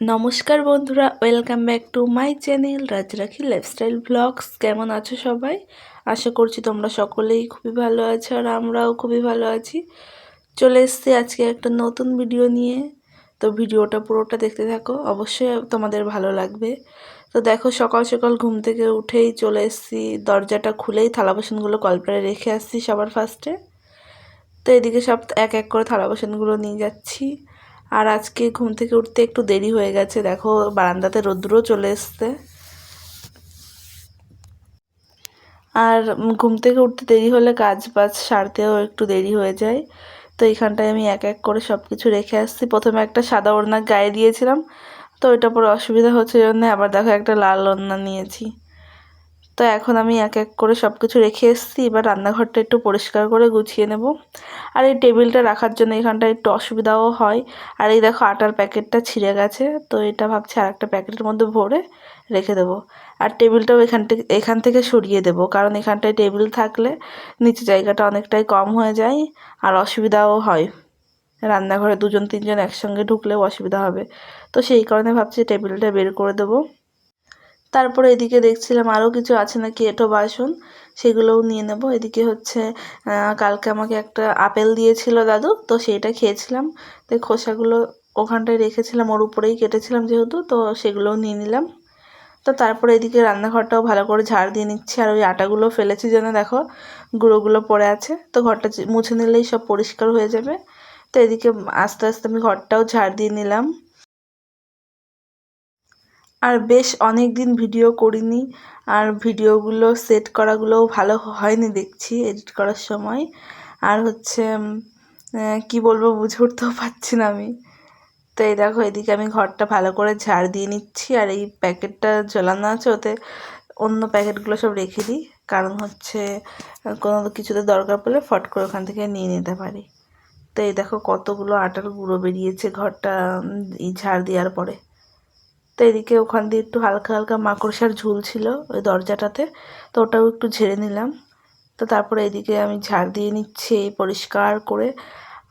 নমস্কার বন্ধুরা, welcome back to my channel Rajrakhi lifestyle blogs. কেমন আছো সবাই? আশা করছি তোমরা সকলেই খুবই ভালো আছো আর আমরাও খুবই ভালো আছি। চলে এসছি আজকে একটা নতুন ভিডিও নিয়ে। তো ভিডিওটা পুরোটা দেখতে থাকো, অবশ্যই তোমাদের ভালো লাগবে। তো দেখো, সকাল সকাল ঘুম থেকে উঠেই চলে এসছি। দরজাটা খুলেই থালা বাসনগুলো কলপারে রেখে আসছি সবার ফার্স্টে। তো এদিকে সব এক এক করে থালা বাসনগুলো নিয়ে যাচ্ছি। আর আজকে ঘুম থেকে উঠতে একটু দেরি হয়ে গেছে। দেখো, বারান্দাতে রোদ্রও চলে এসছে। আর ঘুম থেকে উঠতে দেরি হলে কাজ বাজ সারতেও একটু দেরি হয়ে যায়। তো এইখানটায় আমি এক এক করে সব কিছু রেখে আসছি। প্রথমে একটা সাদা ওড়না গায়ে দিয়েছিলাম, তো ওইটা পরে অসুবিধা হচ্ছে জন্য আবার দেখো একটা লাল ওড়না নিয়েছি। তো এখন আমি এক এক করে সব কিছু রেখে এসেছি। এবার রান্নাঘরটা একটু পরিষ্কার করে গুছিয়ে নেব। আর এই টেবিলটা রাখার জন্য এখানটা একটু অসুবিধাও হয়। আর এই দেখো আটার প্যাকেটটা ছিঁড়ে গেছে। তো এটা ভাবছি আর একটা প্যাকেটের মধ্যে ভরে রেখে দেবো। আর টেবিলটাও এখান থেকে এখান থেকে সরিয়ে দেবো। কারণ এখানটায় টেবিল থাকলে নিচে জায়গাটা অনেকটাই কম হয়ে যায় আর অসুবিধাও হয়। রান্নাঘরে দুজন, তিনজন একসঙ্গে ঢুকলেও অসুবিধা হবে। তো সেই কারণে ভাবছি টেবিলটা বের করে দেবো। তারপরে এদিকে দেখছিলাম আরও কিছু আছে নাকি এটো বাসন, সেগুলোও নিয়ে নেব। এদিকে হচ্ছে কালকে আমাকে একটা আপেল দিয়েছিল দাদু, তো সেইটা খেয়েছিলাম। তো খোসাগুলো ওখানটায় রেখেছিলাম, ওর উপরেই কেটেছিলাম যেহেতু, তো সেগুলোও নিয়ে নিলাম। তো তারপরে এদিকে রান্নাঘরটাও ভালো করে ঝাড় দিয়ে নিচ্ছি, আর ওই আটাগুলো ফেলেছি যেন দেখো, গুঁড়োগুলো পড়ে আছে। তো ঘরটা মুছে নিলেই সব পরিষ্কার হয়ে যাবে। তো এদিকে আস্তে আস্তে আমি ঘরটাও ঝাড় দিয়ে নিলাম। আর বেশ অনেক দিন ভিডিও করিনি, আর ভিডিওগুলো, সেট করাগুলোও ভালো হয়নি দেখছি এডিট করার সময়। আর হচ্ছে কি বলব বুঝে উঠতেও পারছি না আমি। তো এই দেখো, এদিকে আমি ঘরটা ভালো করে ঝাড় দিয়ে নিচ্ছি, আর এই প্যাকেটটা ঝোলানো আছে, ওতে অন্য প্যাকেটগুলো সব রেখে দিই। কারণ হচ্ছে, কোনো কিছুতে দরকার পড়লে ফট করে ওখান থেকে নিয়ে নিতে পারি। তো এই দেখো, কতগুলো আটার গুঁড়ো বেরিয়েছে ঘরটা ঝাড় দেওয়ার পরে। তো এদিকে ওখান দিয়ে একটু হালকা হালকা মাকড়সার ঝুল ছিল ওই দরজাটাতে, তো ওটাও একটু ঝেড়ে নিলাম। তো তারপরে এদিকে আমি ঝাড় দিয়ে নিচ্ছি পরিষ্কার করে।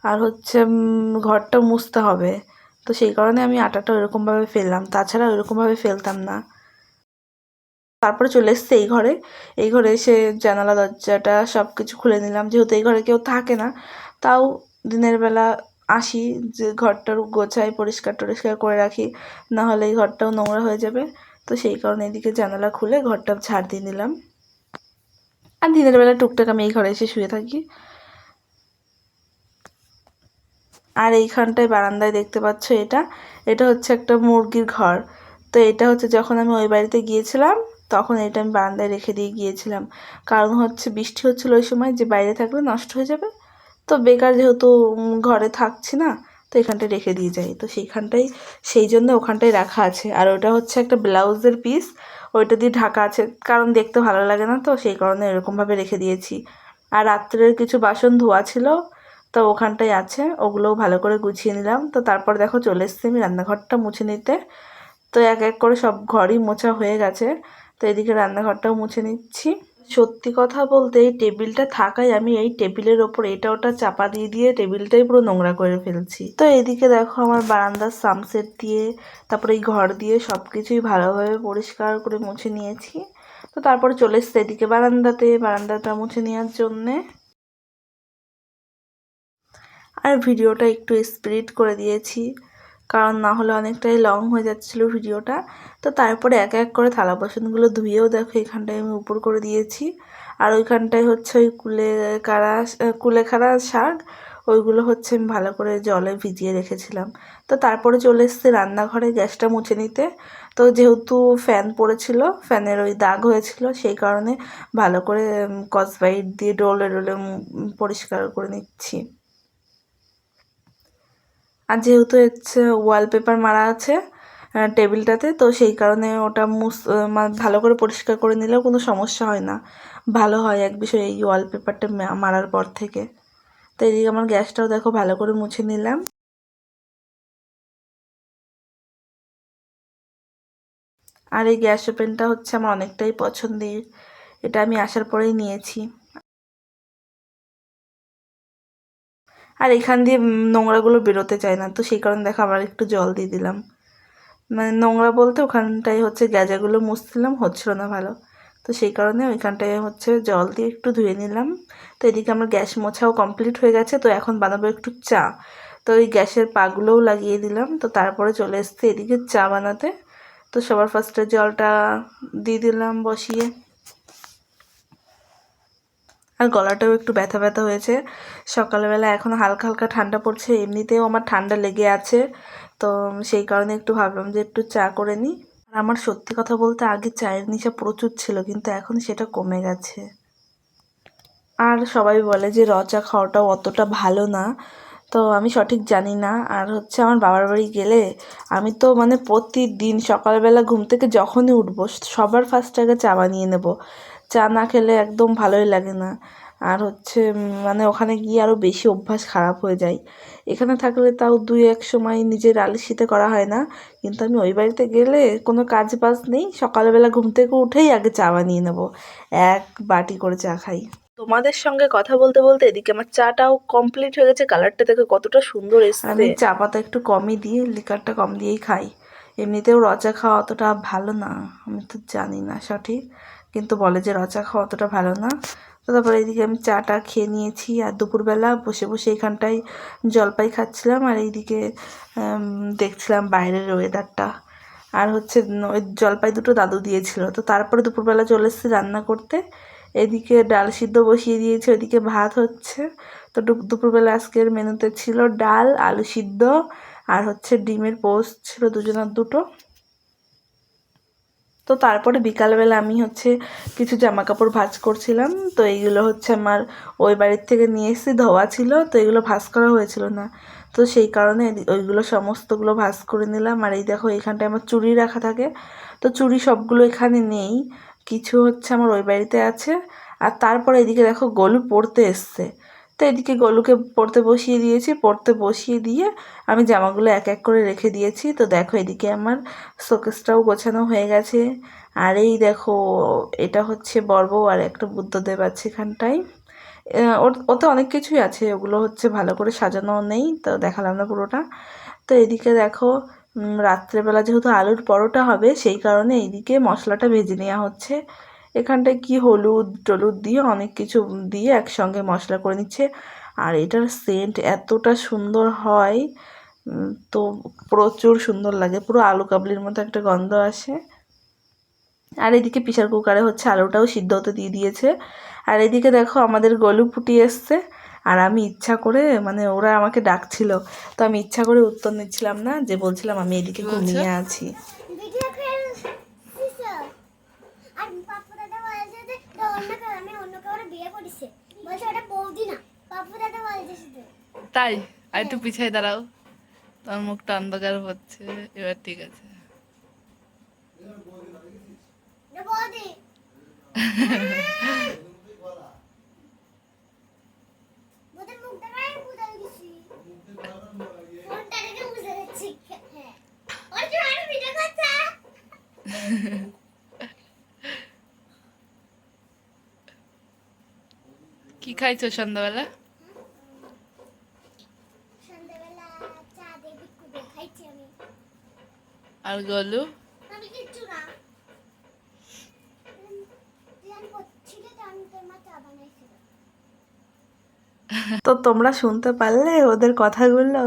আর হচ্ছে ঘরটা মুছতে হবে। তো সেই কারণে আমি আটাটা ওইরকমভাবে ফেললাম, তাছাড়া ওইরকমভাবে ফেলতাম না। তারপরে চলে এসছে এই ঘরে। এই ঘরে এসে জানালা, দরজাটা সব কিছু খুলে নিলাম। যেহেতু এই ঘরে কেউ থাকে না, তাও দিনের বেলা আসি যে ঘরটার গোছাই, পরিষ্কার টরিষ্কার করে রাখি, না হলে এই ঘরটাও নোংরা হয়ে যাবে। তো সেই কারণে এদিকে জানালা খুলে ঘরটা ঝাড় দিয়ে নিলাম। আর দিনের বেলা টুকটাক আমি এই ঘরে এসে শুয়ে থাকি। আর এইখানটায় বারান্দায় দেখতে পাচ্ছ এটা। এটা হচ্ছে একটা মুরগির ঘর। তো এটা হচ্ছে যখন আমি ওই বাড়িতে গিয়েছিলাম, তখন এটা আমি বারান্দায় রেখে দিয়ে গিয়েছিলাম। কারণ হচ্ছে বৃষ্টি হচ্ছিল ওই সময়, যে বাইরে থাকলে নষ্ট হয়ে যাবে। তো বেকার যেহেতু ঘরে থাকছি না, তো এখানটায় রেখে দিয়ে যাই। তো সেইখানটাই সেই জন্য ওখানটায় রাখা আছে। আর ওটা হচ্ছে একটা ব্লাউজের পিস ওইটা দিয়ে ঢাকা আছে। কারণ দেখতে ভালো লাগে না তো, সেই কারণে এরকমভাবে রেখে দিয়েছি। আর রাত্রের কিছু বাসন ধোয়া ছিল, তো ওখানটায় আছে। ওগুলোও ভালো করে গুছিয়ে নিলাম। তো তারপর দেখো চলে এসছি আমি রান্নাঘরটা মুছে নিতে। তো এক এক করে সব ঘরই মোছা হয়ে গেছে। তো এদিকে রান্নাঘরটাও মুছে নিচ্ছি। সত্যি কথা বলতে এই টেবিলটা থাকায় আমি এই টেবিলের ওপর এটা ওটা চাপা দিয়ে দিয়ে টেবিলটাই পুরো নোংরা করে ফেলছি। তো এদিকে দেখো আমার বারান্দার সামসেট দিয়ে, তারপরে এই ঘর দিয়ে সব কিছুই ভালোভাবে পরিষ্কার করে মুছে নিয়েছি। তো তারপরে চলে এসছে এদিকে বারান্দাতে, বারান্দাটা মুছে নেওয়ার জন্যে। আর ভিডিওটা একটু স্পিরিট করে দিয়েছি। কারণ না হলে অনেকটাই লং হয়ে যাচ্ছিল ভিডিওটা। তো তারপরে এক এক করে থালা বাসনগুলো ধুয়েও দেখো এখানটায় আমি উপর করে দিয়েছি। আর ওইখানটায় হচ্ছে ওই কুলে কারা কুলে কুলেখাড়া শাক, ওইগুলো হচ্ছে আমি ভালো করে জলে ভিজিয়ে রেখেছিলাম। তো তারপরে চলে এসছে রান্নাঘরে গ্যাসটা মুছে নিতে। তো যেহেতু ফ্যান পড়েছিল ফ্যানের ওই দাগ হয়েছিল, সেই কারণে ভালো করে কসবাইট দিয়ে ডোলে ডোলে পরিষ্কার করে নিচ্ছি। আর যেহেতু হচ্ছে ওয়ালপেপার মারা আছে টেবিলটাতে তো সেই কারণে ওটা মুস ভালো করে পরিষ্কার করে নিলেও কোনো সমস্যা হয় না। ভালো হয় এক বিষয়ে এই ওয়ালপেপারটা মারার পর থেকে। তো এদিকে আমার গ্যাসটাও দেখো ভালো করে মুছে নিলাম। আর এই গ্যাস ওপেনটা হচ্ছে আমার অনেকটাই পছন্দের। এটা আমি আসার পরেই নিয়েছি। আর এখান দিয়ে নোংরাগুলো বেরোতে চায় না। তো সেই কারণে দেখো আবার একটু জল দিয়ে দিলাম। মানে নোংরা বলতে ওখানটায় হচ্ছে গ্যাজাগুলো মুছছিলাম, হচ্ছিল না ভালো। তো সেই কারণে ওইখানটায় হচ্ছে জল দিয়ে একটু ধুয়ে নিলাম। তো এদিকে আমার গ্যাস মোছাও কমপ্লিট হয়ে গেছে, তো এখন বানাবো একটু চা। তো ওই গ্যাসের পাগুলোও লাগিয়ে দিলাম, তো তারপরে চলে এসছে এদিকে চা বানাতে। তো সবার ফার্স্টে জলটা দিয়ে দিলাম বসিয়ে। আর গলাটাও একটু ব্যথা ব্যথা হয়েছে। সকালবেলা এখন হালকা হালকা ঠান্ডা পড়ছে, এমনিতেও আমার ঠান্ডা লেগে আছে। তো সেই কারণে একটু ভাবলাম যে একটু চা করে নিই। আর আমার সত্যি কথা বলতে আগে চায়ের নেশা প্রচুর ছিল, কিন্তু এখন সেটা কমে গেছে। আর সবাই বলে যে র চা খাওয়াটাও অতটা ভালো না। তো আমি সঠিক জানি না। আর হচ্ছে আমার বাবার বাড়ি গেলে আমি তো মানে প্রতিদিন সকালবেলা ঘুম থেকে যখনই উঠবো, সবার ফার্স্ট আগে চা বানিয়ে নেব। চা না খেলে একদম ভালোই লাগে না। আর হচ্ছে মানে ওখানে গিয়ে আরও বেশি অভ্যাস খারাপ হয়ে যায়। এখানে থাকলে তাও দুই এক সময় নিজের আলিশিতে করা হয় না। কিন্তু আমি ওই বাড়িতে গেলে কোনো কাজ বাজ নেই, সকালবেলা ঘুম থেকে উঠেই আগে চা বানিয়ে নেব। এক বাটি করে চা খাই। তোমাদের সঙ্গে কথা বলতে বলতে এদিকে আমার চাটাও কমপ্লিট হয়ে গেছে। কালারটা দেখে কতটা সুন্দর এসেছে। আমি চা পাতা একটু কমই দিই লিকারটা কম দিয়েই খাই। এমনিতেও রচা খাওয়া অতটা ভালো না, আমি তো জানি না সঠিক। কিন্তু বলে যে রচা খাওয়া অতটা ভালো না। তো তারপরে এইদিকে আমি চাটা খেয়ে নিয়েছি আর দুপুরবেলা বসে বসে এখানটায় জলপাই খাচ্ছিলাম আর এইদিকে দেখছিলাম বাইরের ওয়েদারটা আর হচ্ছে ওই জলপাই দুটো দাদু দিয়েছিল। তো তারপরে দুপুরবেলা চলে এসেছি রান্না করতে। এদিকে ডাল সিদ্ধ বসিয়ে দিয়েছি, ওইদিকে ভাত হচ্ছে। তো দুপুরবেলা আজকের মেনুতে ছিল ডাল, আলু সিদ্ধ আর হচ্ছে ডিমের পোস্ট ছিল দুজনের দুটো। তো তারপরে বিকালবেলা আমি হচ্ছে কিছু জামা কাপড় ভাঁজ করছিলাম। তো এইগুলো হচ্ছে আমার ওই বাড়ির থেকে নিয়ে এসেছি, ধোয়া ছিল, তো এগুলো ভাঁজ করা হয়েছিল না। তো সেই কারণে ওইগুলো সমস্তগুলো ভাঁজ করে নিলাম। আর এই দেখো এইখানটায় আমার চুড়ি রাখা থাকে। তো চুড়ি সবগুলো এখানে নেই, কিছু হচ্ছে আমার ওই বাড়িতে আছে। আর তারপরে এদিকে দেখো, গলু পড়তে এসছে। তো এদিকে গলুকে পড়তে বসিয়ে দিয়েছি, পড়তে বসিয়ে দিয়ে আমি জামাগুলো এক এক করে রেখে দিয়েছি। তো দেখো এদিকে আমার শোকেসটাও গোছানো হয়ে গেছে। আর এই দেখো, এটা হচ্ছে বর্বও আর একটা বুদ্ধদেব আছে এখানটায়। ওর- ওতে অনেক কিছুই আছে, ওগুলো হচ্ছে ভালো করে সাজানো নেই, তো দেখালাম না পুরোটা। তো এদিকে দেখো রাত্রেবেলা যেহেতু আলুর পরোটা হবে, সেই কারণে এইদিকে মশলাটা ভেজে নেওয়া হচ্ছে। এখানটায় কি হলুদ টলুদ দিয়ে অনেক কিছু দিয়ে একসঙ্গে মশলা করে নিচ্ছে। আর এটার সেন্ট এতটা সুন্দর হয় তো প্রচুর সুন্দর লাগে। পুরো আলু কাবলির মতো একটা গন্ধ আসে। আর এদিকে প্রেশার কুকারে হচ্ছে আলুটাও সিদ্ধ হতে দিয়ে দিয়েছে। আর এদিকে দেখো আমাদের গলু ফুটি এসছে। আর আমি ইচ্ছা করে মানে ওরা আমাকে ডাকছিল তো আমি ইচ্ছা করে উত্তর নিচ্ছিলাম না যে বলছিলাম আমি এদিকে ঘুমিয়ে আছি ভিডিও খেলছিস আর পাপ্পু দাদা বলছে যে তো অন্য কেউ আমি অন্য কাউরে বিয়ে করেছে বলছে ওটা বৌদি না পাপ্পু দাদা বলছে শুধু। তাই? আর একটু পিছায় দাঁড়াও। তোমার মুখটা অন্ধকার হচ্ছে এবার ঠিক আছে। বৌদি। বৌদির মুখটা কাই বুঝে গেছি ফোনটা রেখে বুঝে গেছি হ্যাঁ ওই যে আর ভিডিও করছে কি খাইছো সন্ধ্যাবেলা? আর গলু? তো তোমরা শুনতে পারলে ওদের কথাগুলো।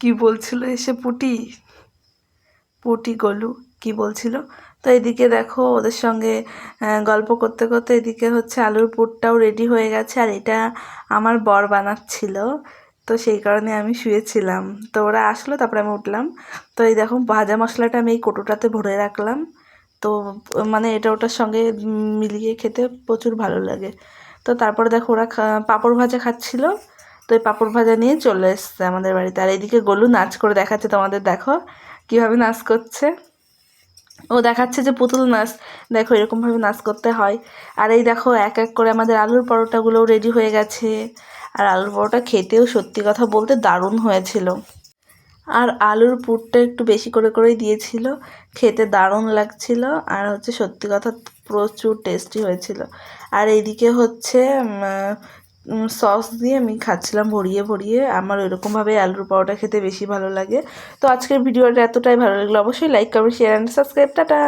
কি বলছিল এসে পুটি? পুটি গলু কি বলছিল? তো এদিকে দেখো ওদের সঙ্গে গল্প করতে করতে এদিকে হচ্ছে আলুর পুরটাও রেডি হয়ে গেছে আর এটা আমার বর বানাচ্ছিল। তো সেই কারণে আমি শুয়েছিলাম। তো ওরা আসলো, তারপরে আমি উঠলাম। তো এই দেখো ভাজা মশলাটা আমি এই কোটোটাতে ভরে রাখলাম। তো মানে এটা ওটার সঙ্গে মিলিয়ে খেতে প্রচুর ভালো লাগে। তো তারপরে দেখো ওরা পাঁপড় ভাজা খাচ্ছিল। তো এই পাঁপড় ভাজা নিয়ে চলে এসছে আমাদের বাড়িতে। আর এইদিকে গলু নাচ করে দেখাচ্ছে তোমাদের, দেখো কীভাবে নাচ করছে। ও দেখাচ্ছে যে পুতুল নাচ। দেখো, এরকমভাবে নাচ করতে হয়। আর এই দেখো, এক এক করে আমাদের আলুর পরোটাগুলোও রেডি হয়ে গেছে। আর আলুর পরোটা খেতেও সত্যি কথা বলতে দারুণ হয়েছিল। আর আলুর পুরটা একটু বেশি করে করেই দিয়েছিল। খেতে দারুণ লাগছিল। আর হচ্ছে সত্যি কথা প্রচুর টেস্টি হয়েছিল। আর এইদিকে হচ্ছে সস দিয়ে আমি খাচ্ছিলাম ভরিয়ে ভরিয়ে। আমার ওইরকমভাবে আলুর পরোটা খেতে বেশি ভালো লাগে। তো আজকের ভিডিওটা এতটাই ভালো লাগল। অবশ্যই like comment share and subscribe ta-ta!